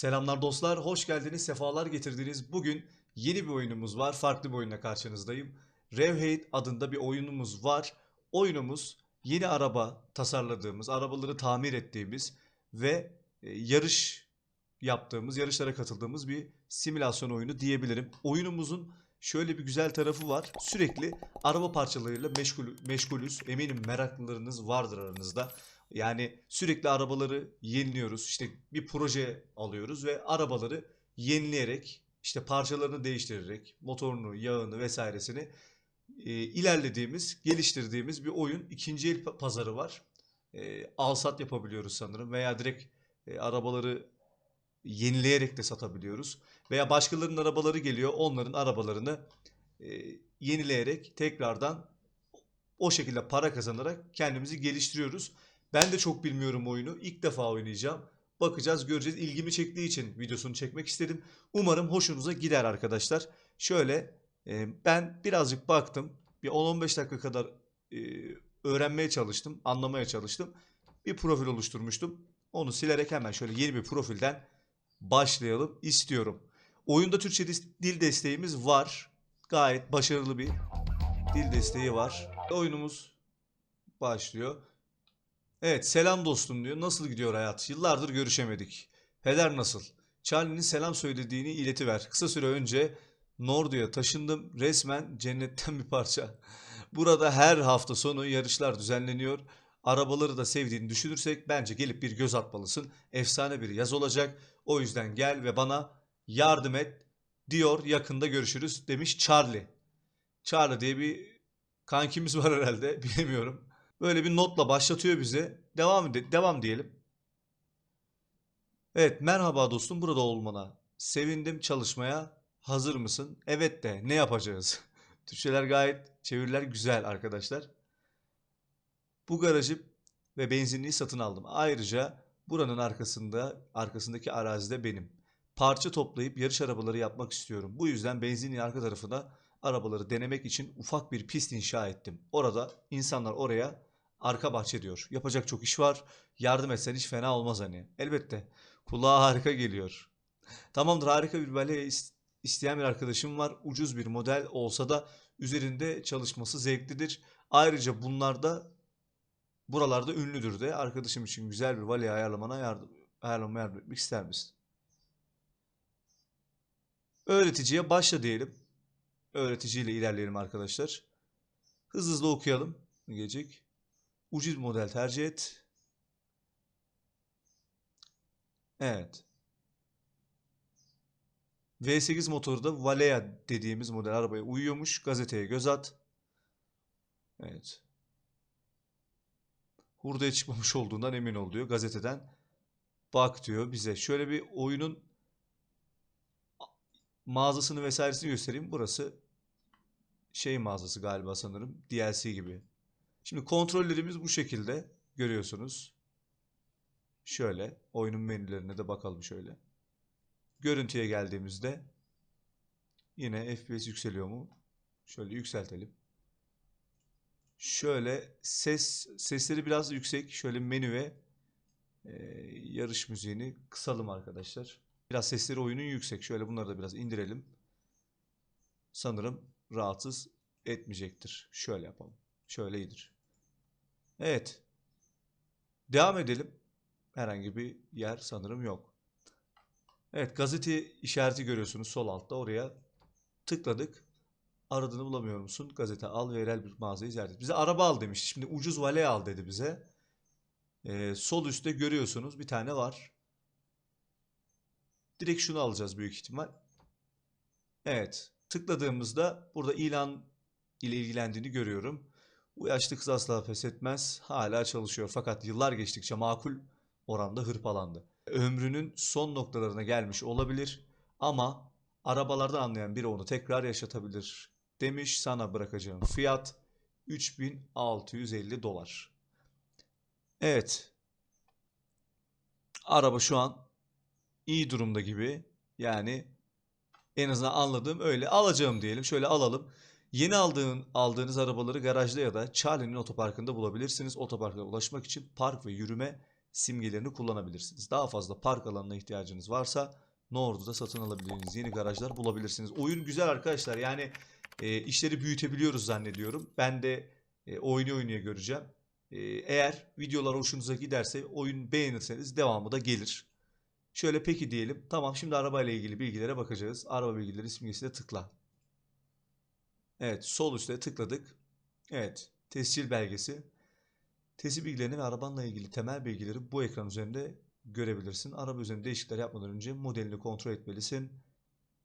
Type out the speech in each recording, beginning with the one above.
Selamlar dostlar, hoş geldiniz, sefalar getirdiniz. Bugün yeni bir oyunumuz var, farklı bir oyunla karşınızdayım. Revhate adında bir oyunumuz var. Oyunumuz yeni araba tasarladığımız, arabaları tamir ettiğimiz ve e, yarış yaptığımız, yarışlara katıldığımız bir simülasyon oyunu diyebilirim. Oyunumuzun şöyle bir güzel tarafı var. Sürekli araba parçalarıyla meşgul, meşgulüz. Eminim meraklılarınız vardır aranızda. Yani sürekli arabaları yeniliyoruz. İşte bir proje alıyoruz ve arabaları yenileyerek, işte parçalarını değiştirerek, motorunu, yağını vesairesini e, ilerlediğimiz, geliştirdiğimiz bir oyun. İkinci el pa- pazarı var. E, al-sat yapabiliyoruz sanırım veya direkt e, arabaları yenileyerek de satabiliyoruz. Veya başkalarının arabaları geliyor, onların arabalarını e, yenileyerek tekrardan o şekilde para kazanarak kendimizi geliştiriyoruz. Ben de çok bilmiyorum oyunu. İlk defa oynayacağım. Bakacağız, göreceğiz. İlgimi çektiği için videosunu çekmek istedim. Umarım hoşunuza gider arkadaşlar. Şöyle e, ben birazcık baktım. Bir 10-15 dakika kadar e, öğrenmeye çalıştım, anlamaya çalıştım. Bir profil oluşturmuştum. Onu silerek hemen şöyle yeni bir profilden başlayalım istiyorum. Oyunda Türkçe dil desteğimiz var. Gayet başarılı bir dil desteği var. Oyunumuz başlıyor. Evet selam dostum diyor. Nasıl gidiyor hayat? Yıllardır görüşemedik. Peder nasıl? Charlie'nin selam söylediğini iletiver. Kısa süre önce Nordu'ya taşındım. Resmen cennetten bir parça. Burada her hafta sonu yarışlar düzenleniyor. Arabaları da sevdiğini düşünürsek bence gelip bir göz atmalısın. Efsane bir yaz olacak. O yüzden gel ve bana yardım et diyor. Yakında görüşürüz demiş Charlie. Charlie diye bir kankimiz var herhalde bilemiyorum. Böyle bir notla başlatıyor bize. Devam ede- devam diyelim. Evet, merhaba dostum, burada olmana. Sevindim çalışmaya. Hazır mısın? Evet de ne yapacağız? Türkçeler gayet, çeviriler güzel arkadaşlar. Bu garajı ve benzinliği satın aldım. Ayrıca buranın arkasında, arkasındaki arazide benim. Parça toplayıp yarış arabaları yapmak istiyorum. Bu yüzden benzinliğin arka tarafına arabaları denemek için ufak bir pist inşa ettim. Orada insanlar oraya arka bahçe diyor. Yapacak çok iş var. Yardım etsen hiç fena olmaz hani. Elbette. Kulağa harika geliyor. Tamamdır harika bir bale is- isteyen bir arkadaşım var. Ucuz bir model olsa da üzerinde çalışması zevklidir. Ayrıca bunlarda buralarda ünlüdür de. Arkadaşım için güzel bir vale ayarlamana yardım, ayarlamama yardım etmek ister misin? Öğreticiye başla diyelim. Öğreticiyle ilerleyelim arkadaşlar. Hızlı hızlı okuyalım. Gelecek? Ucuz model tercih et. Evet. V8 motoru da Valea dediğimiz model arabaya uyuyormuş. Gazeteye göz at. Evet. Hurdaya çıkmamış olduğundan emin ol diyor. Gazeteden bak diyor bize. Şöyle bir oyunun mağazasını vesairesini göstereyim. Burası şey mağazası galiba sanırım. DLC gibi. Şimdi kontrollerimiz bu şekilde görüyorsunuz. Şöyle oyunun menülerine de bakalım şöyle. Görüntüye geldiğimizde yine FPS yükseliyor mu? Şöyle yükseltelim. Şöyle ses sesleri biraz yüksek. Şöyle menü ve e, yarış müziğini kısalım arkadaşlar. Biraz sesleri oyunun yüksek. Şöyle bunları da biraz indirelim. Sanırım rahatsız etmeyecektir. Şöyle yapalım. Şöyle iyidir. Evet. Devam edelim. Herhangi bir yer sanırım yok. Evet gazete işareti görüyorsunuz sol altta. Oraya tıkladık. Aradığını bulamıyor musun? Gazete al ve yerel bir mağazayı ziyaret et. Bize araba al demişti. Şimdi ucuz vale al dedi bize. Ee, sol üstte görüyorsunuz bir tane var. Direkt şunu alacağız büyük ihtimal. Evet. Tıkladığımızda burada ilan ile ilgilendiğini görüyorum. Bu yaşlı kız asla pes etmez. Hala çalışıyor. Fakat yıllar geçtikçe makul oranda hırpalandı. Ömrünün son noktalarına gelmiş olabilir ama arabalardan anlayan biri onu tekrar yaşatabilir. Demiş sana bırakacağım fiyat 3650 dolar. Evet. Araba şu an iyi durumda gibi. Yani en azından anladığım öyle. Alacağım diyelim. Şöyle alalım. Yeni aldığın, aldığınız arabaları garajda ya da Charlie'nin otoparkında bulabilirsiniz. Otoparka ulaşmak için park ve yürüme simgelerini kullanabilirsiniz. Daha fazla park alanına ihtiyacınız varsa Noord'da satın alabileceğiniz yeni garajlar bulabilirsiniz. Oyun güzel arkadaşlar. Yani e, işleri büyütebiliyoruz zannediyorum. Ben de e, oyunu oynaya göreceğim. E, eğer videolar hoşunuza giderse oyun beğenirseniz devamı da gelir. Şöyle peki diyelim. Tamam şimdi arabayla ilgili bilgilere bakacağız. Araba bilgileri simgesine tıkla. Evet sol üstte tıkladık. Evet tescil belgesi. Tescil bilgilerini ve arabanla ilgili temel bilgileri bu ekran üzerinde görebilirsin. Araba üzerinde değişiklikler yapmadan önce modelini kontrol etmelisin.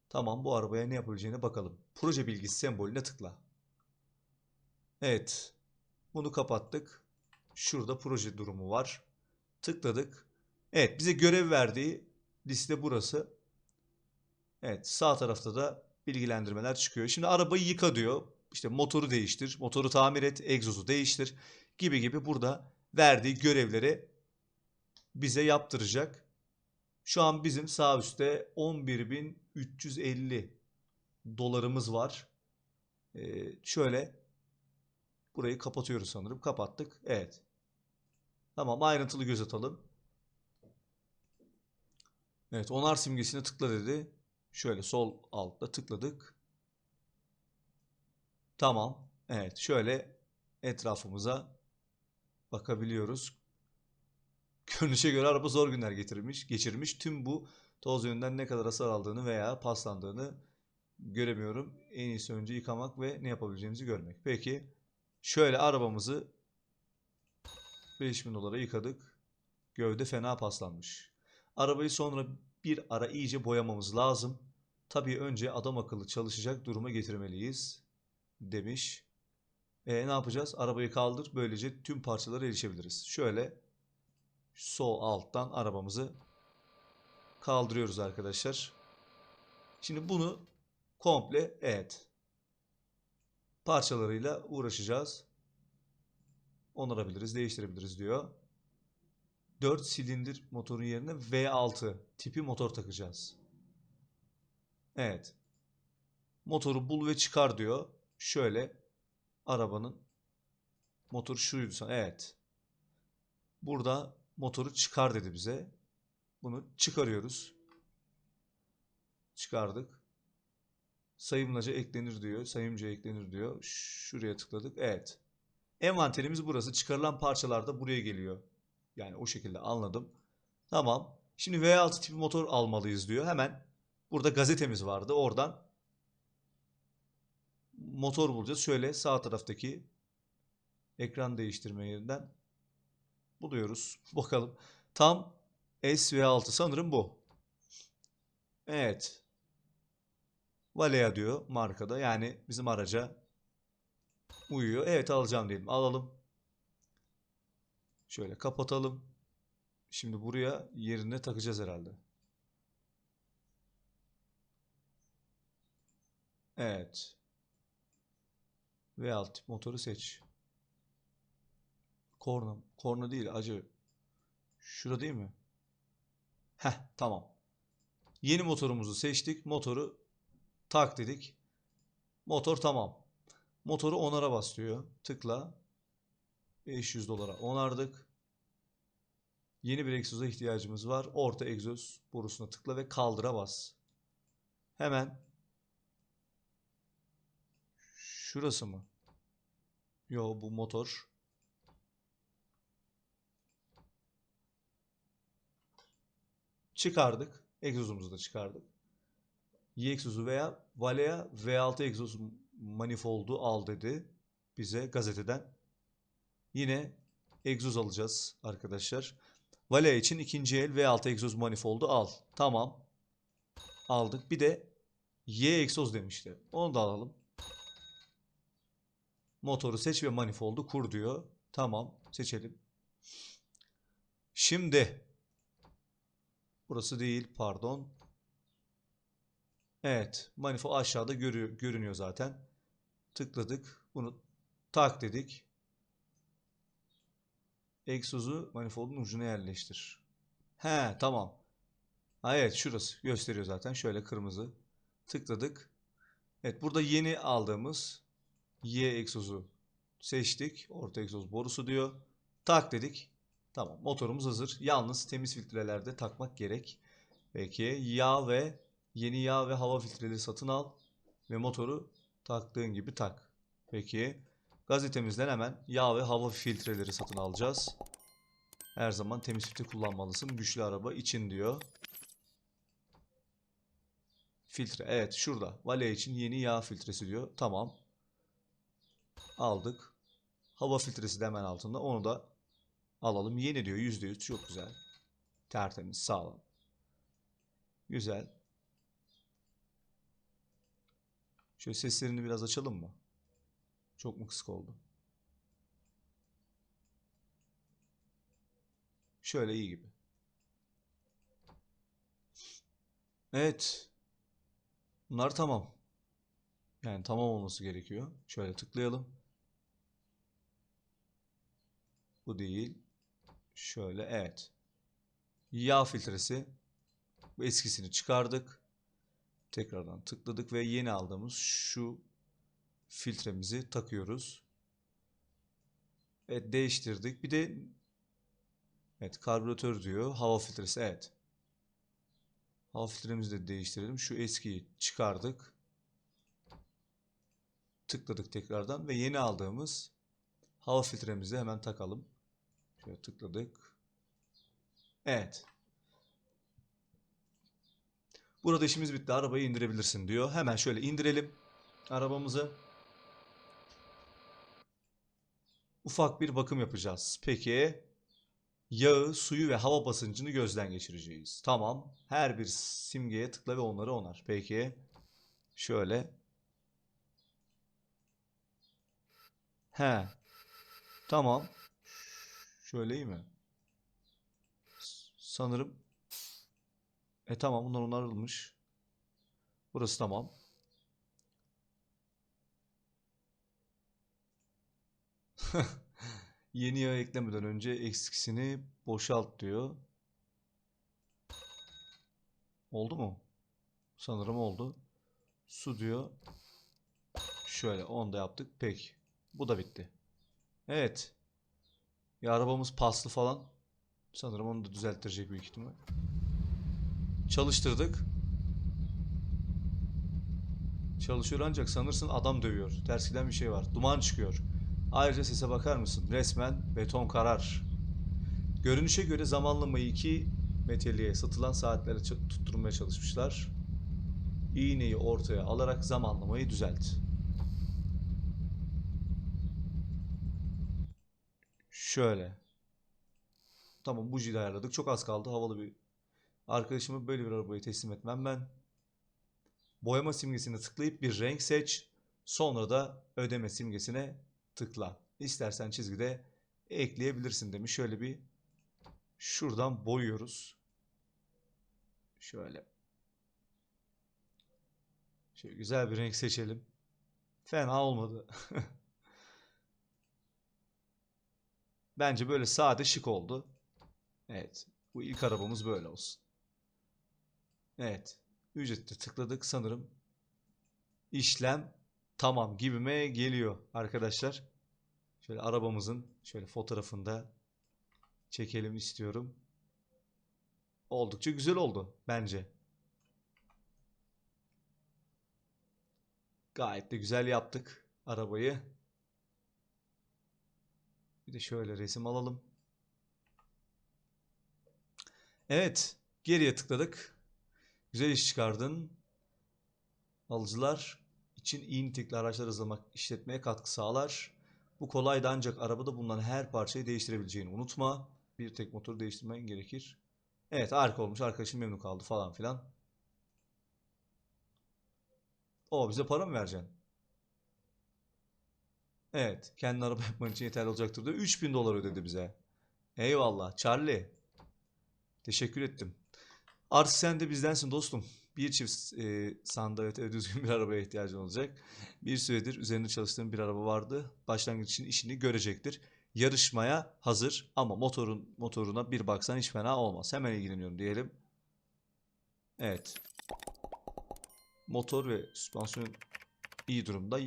Tamam bu arabaya ne yapılacağına bakalım. Proje bilgisi sembolüne tıkla. Evet. Bunu kapattık. Şurada proje durumu var. Tıkladık. Evet bize görev verdiği liste burası. Evet sağ tarafta da bilgilendirmeler çıkıyor. Şimdi arabayı yıka diyor. İşte motoru değiştir, motoru tamir et, egzozu değiştir gibi gibi burada verdiği görevleri bize yaptıracak. Şu an bizim sağ üstte 11.350 dolarımız var. Ee, şöyle burayı kapatıyoruz sanırım. Kapattık. Evet. Tamam ayrıntılı göz atalım. Evet onar simgesine tıkla dedi. Şöyle sol altta tıkladık. Tamam. Evet şöyle etrafımıza bakabiliyoruz. Görünüşe göre araba zor günler getirmiş, geçirmiş. Tüm bu toz yönünden ne kadar hasar aldığını veya paslandığını göremiyorum. En iyisi önce yıkamak ve ne yapabileceğimizi görmek. Peki şöyle arabamızı 5000 dolara yıkadık. Gövde fena paslanmış. Arabayı sonra bir ara iyice boyamamız lazım. Tabii önce adam akıllı çalışacak duruma getirmeliyiz demiş. E, ne yapacağız? Arabayı kaldır. Böylece tüm parçalara erişebiliriz. Şöyle sol alttan arabamızı kaldırıyoruz arkadaşlar. Şimdi bunu komple evet parçalarıyla uğraşacağız. Onarabiliriz, değiştirebiliriz diyor. 4 silindir motorun yerine V6 tipi motor takacağız. Evet. Motoru bul ve çıkar diyor. Şöyle arabanın motoru şuydu sana. Evet. Burada motoru çıkar dedi bize. Bunu çıkarıyoruz. Çıkardık. Sayımlaca eklenir diyor. Sayımca eklenir diyor. Şuraya tıkladık. Evet. Envanterimiz burası. Çıkarılan parçalar da buraya geliyor. Yani o şekilde anladım. Tamam. Şimdi V6 tipi motor almalıyız diyor. Hemen burada gazetemiz vardı. Oradan motor bulacağız. Şöyle sağ taraftaki ekran değiştirme yerinden buluyoruz. Bakalım. Tam SV6 sanırım bu. Evet. Valea diyor markada. Yani bizim araca uyuyor. Evet alacağım diyelim. Alalım. Şöyle kapatalım. Şimdi buraya yerine takacağız herhalde. Evet. Ve alt motoru seç. Korna. Korna değil acı. Şurada değil mi? Heh tamam. Yeni motorumuzu seçtik. Motoru tak dedik. Motor tamam. Motoru onara bas diyor. Tıkla. 500 dolara onardık. Yeni bir egzoza ihtiyacımız var. Orta egzoz borusuna tıkla ve kaldıra bas. Hemen şurası mı? Yo bu motor. Çıkardık. Egzozumuzu da çıkardık. Y egzozu veya Valea V6 egzoz manifoldu al dedi bize gazeteden. Yine egzoz alacağız arkadaşlar. Valea için ikinci el V6 egzoz manifoldu al. Tamam. Aldık. Bir de Y egzoz demişti. Onu da alalım. Motoru seç ve manifoldu kur diyor. Tamam. Seçelim. Şimdi burası değil pardon. Evet. Manifold aşağıda görüyor, görünüyor zaten. Tıkladık. Bunu tak dedik. Egzozu manifoldun ucuna yerleştir. He tamam. Ha, evet şurası gösteriyor zaten. Şöyle kırmızı. Tıkladık. Evet burada yeni aldığımız Y egzozu seçtik. Orta egzoz borusu diyor. Tak dedik. Tamam motorumuz hazır. Yalnız temiz filtrelerde takmak gerek. Peki yağ ve yeni yağ ve hava filtreleri satın al ve motoru taktığın gibi tak. Peki gazetemizden hemen yağ ve hava filtreleri satın alacağız. Her zaman temiz filtre kullanmalısın. Güçlü araba için diyor. Filtre. Evet şurada. Vale için yeni yağ filtresi diyor. Tamam. Aldık. Hava filtresi de hemen altında. Onu da alalım. Yeni diyor. %100. Çok güzel. Tertemiz. Sağlam. Güzel. Şöyle seslerini biraz açalım mı? Çok mu kısık oldu? Şöyle iyi gibi. Evet. Bunlar tamam. Yani tamam olması gerekiyor. Şöyle tıklayalım. Bu değil. Şöyle evet. Yağ filtresi. Bu eskisini çıkardık. Tekrardan tıkladık ve yeni aldığımız şu filtremizi takıyoruz. Evet değiştirdik. Bir de evet karbüratör diyor. Hava filtresi evet. Hava filtremizi de değiştirelim. Şu eskiyi çıkardık. Tıkladık tekrardan ve yeni aldığımız hava filtremizi hemen takalım. Şöyle tıkladık. Evet. Burada işimiz bitti. Arabayı indirebilirsin diyor. Hemen şöyle indirelim arabamızı. Ufak bir bakım yapacağız. Peki yağı, suyu ve hava basıncını gözden geçireceğiz. Tamam. Her bir simgeye tıkla ve onları onar. Peki şöyle. He. Tamam. Şöyle iyi mi? Sanırım. E tamam bunlar onarılmış. Burası tamam. Yeni yağ eklemeden önce eksikisini boşalt diyor. Oldu mu? Sanırım oldu. Su diyor. Şöyle onu da yaptık. Peki. Bu da bitti. Evet. Ya arabamız paslı falan. Sanırım onu da düzelttirecek büyük ihtimal. Çalıştırdık. Çalışıyor ancak sanırsın adam dövüyor. Ters giden bir şey var. Duman çıkıyor. Ayrıca sese bakar mısın? Resmen beton karar. Görünüşe göre zamanlamayı iki meteliğe satılan saatlere tutturmaya çalışmışlar. İğneyi ortaya alarak zamanlamayı düzelt. Şöyle. Tamam bujiyi de ayarladık. Çok az kaldı. Havalı bir arkadaşıma böyle bir arabayı teslim etmem ben. Boyama simgesine tıklayıp bir renk seç. Sonra da ödeme simgesine tıkla. İstersen çizgide ekleyebilirsin demiş. Şöyle bir şuradan boyuyoruz. Şöyle. Şöyle güzel bir renk seçelim. Fena olmadı. Bence böyle sade şık oldu. Evet. Bu ilk arabamız böyle olsun. Evet. Ücrette tıkladık sanırım. İşlem tamam gibime geliyor arkadaşlar. Şöyle arabamızın şöyle fotoğrafında çekelim istiyorum. Oldukça güzel oldu bence. Gayet de güzel yaptık arabayı. Bir de şöyle resim alalım. Evet, geriye tıkladık. Güzel iş çıkardın. Alıcılar için iyi nitelikli araçlar hızlamak işletmeye katkı sağlar. Bu kolay ancak arabada bulunan her parçayı değiştirebileceğini unutma. Bir tek motoru değiştirmen gerekir. Evet harika olmuş. Arkadaşım memnun kaldı falan filan. O bize para mı vereceksin? Evet. Kendi araba yapman için yeterli olacaktır diyor. 3000 dolar ödedi bize. Eyvallah. Charlie. Teşekkür ettim. Artık sen de bizdensin dostum. Bir çift e, sandalet ve düzgün bir arabaya ihtiyacın olacak. Bir süredir üzerinde çalıştığım bir araba vardı. Başlangıç için işini görecektir. Yarışmaya hazır ama motorun motoruna bir baksan hiç fena olmaz. Hemen ilgileniyorum diyelim. Evet. Motor ve süspansiyon iyi durumda.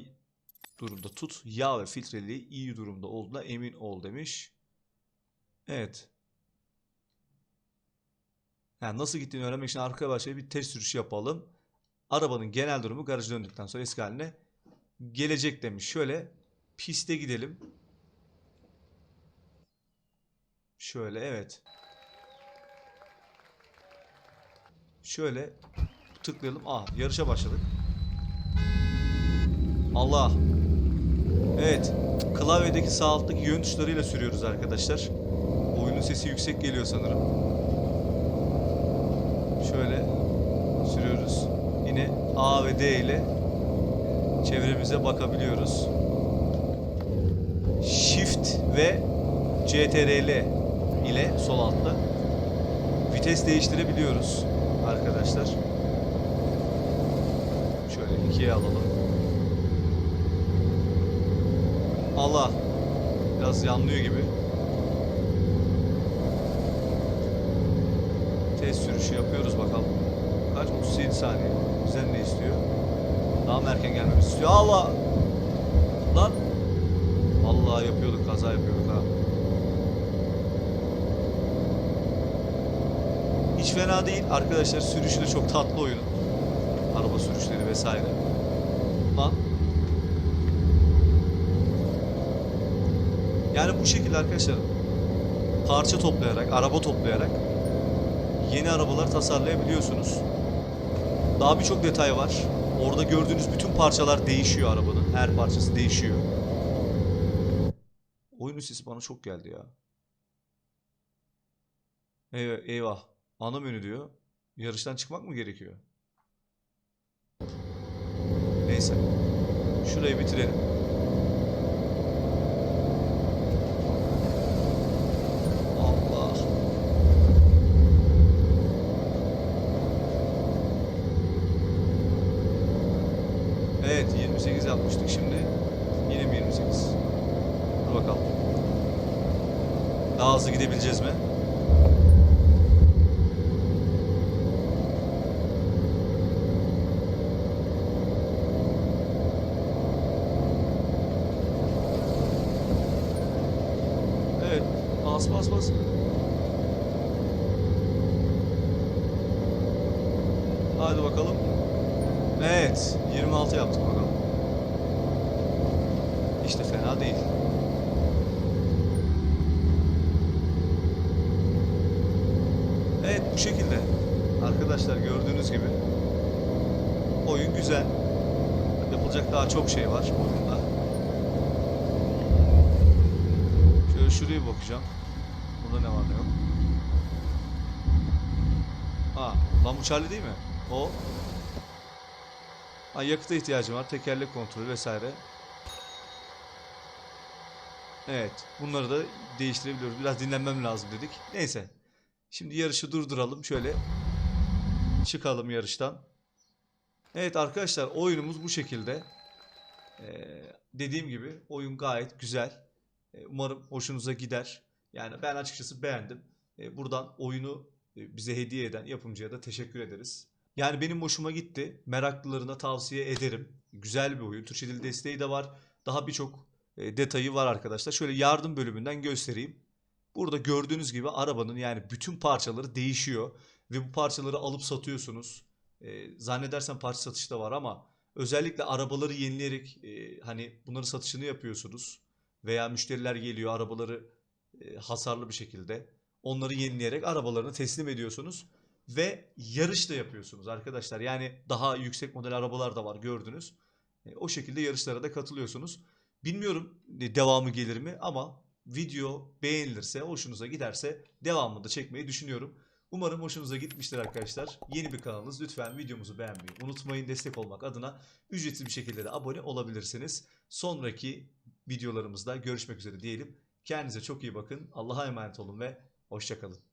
Durumda tut. Yağ ve filtreliği iyi durumda olduğuna emin ol demiş. Evet. Yani nasıl gittiğini öğrenmek için arkadaşlar bir test sürüşü yapalım. Arabanın genel durumu garajı döndükten sonra eski haline gelecek demiş. Şöyle piste gidelim. Şöyle evet. Şöyle tıklayalım. Aa yarışa başladık. Allah. Evet. Klavyedeki sağ alttaki yön tuşlarıyla sürüyoruz arkadaşlar. Oyunun sesi yüksek geliyor sanırım. Şöyle sürüyoruz. Yine A ve D ile çevremize bakabiliyoruz. Shift ve CTRL ile sol altta vites değiştirebiliyoruz arkadaşlar. Şöyle ikiye alalım. Allah biraz yanlıyor gibi. Test sürüşü yapıyoruz bakalım. Kaç? 37 saniye. Bizden ne istiyor? Daha mı erken gelmemizi istiyor? Allah! Lan! Vallahi yapıyorduk, kaza yapıyorduk ha. Hiç fena değil. Arkadaşlar sürüşü de çok tatlı oyunun. Araba sürüşleri vesaire. Lan. Yani bu şekilde arkadaşlar parça toplayarak, araba toplayarak yeni arabalar tasarlayabiliyorsunuz. Daha birçok detay var. Orada gördüğünüz bütün parçalar değişiyor arabanın. Her parçası değişiyor. Oyunun sesi bana çok geldi ya. Eyvah, eyvah. Ana menü diyor. Yarıştan çıkmak mı gerekiyor? Neyse. Şurayı bitirelim. Allah. Evet 28 yapmıştık şimdi. Yine mi 28? Dur bakalım. Daha hızlı gidebileceğiz mi? Evet. Bas bas bas. Hadi bakalım. Evet. 26 yaptık bakalım. İşte fena değil. Evet bu şekilde. Arkadaşlar gördüğünüz gibi. Oyun güzel. Yapılacak daha çok şey var oyunda. Şöyle şuraya bakacağım. Burada ne var ne yok. Ha, lan bu Charlie değil mi? O. Ha, yakıta ihtiyacım var. Tekerlek kontrolü vesaire. Evet. Bunları da değiştirebiliyoruz. Biraz dinlenmem lazım dedik. Neyse. Şimdi yarışı durduralım. Şöyle çıkalım yarıştan. Evet arkadaşlar oyunumuz bu şekilde. Ee, dediğim gibi oyun gayet güzel. Ee, umarım hoşunuza gider. Yani ben açıkçası beğendim. Ee, buradan oyunu e, bize hediye eden yapımcıya da teşekkür ederiz. Yani benim hoşuma gitti. Meraklılarına tavsiye ederim. Güzel bir oyun. Türkçe dil desteği de var. Daha birçok e, detayı var arkadaşlar. Şöyle yardım bölümünden göstereyim. Burada gördüğünüz gibi arabanın yani bütün parçaları değişiyor. Ve bu parçaları alıp satıyorsunuz. E, zannedersem parça satışı da var ama özellikle arabaları yenileyerek e, hani bunları satışını yapıyorsunuz. Veya müşteriler geliyor arabaları e, hasarlı bir şekilde. Onları yenileyerek arabalarını teslim ediyorsunuz. Ve yarış da yapıyorsunuz arkadaşlar. Yani daha yüksek model arabalar da var gördünüz. E, o şekilde yarışlara da katılıyorsunuz. Bilmiyorum e, devamı gelir mi ama video beğenilirse, hoşunuza giderse devamını da çekmeyi düşünüyorum. Umarım hoşunuza gitmiştir arkadaşlar. Yeni bir kanalınız. Lütfen videomuzu beğenmeyi unutmayın. Destek olmak adına ücretsiz bir şekilde de abone olabilirsiniz. Sonraki videolarımızda görüşmek üzere diyelim. Kendinize çok iyi bakın. Allah'a emanet olun ve hoşçakalın.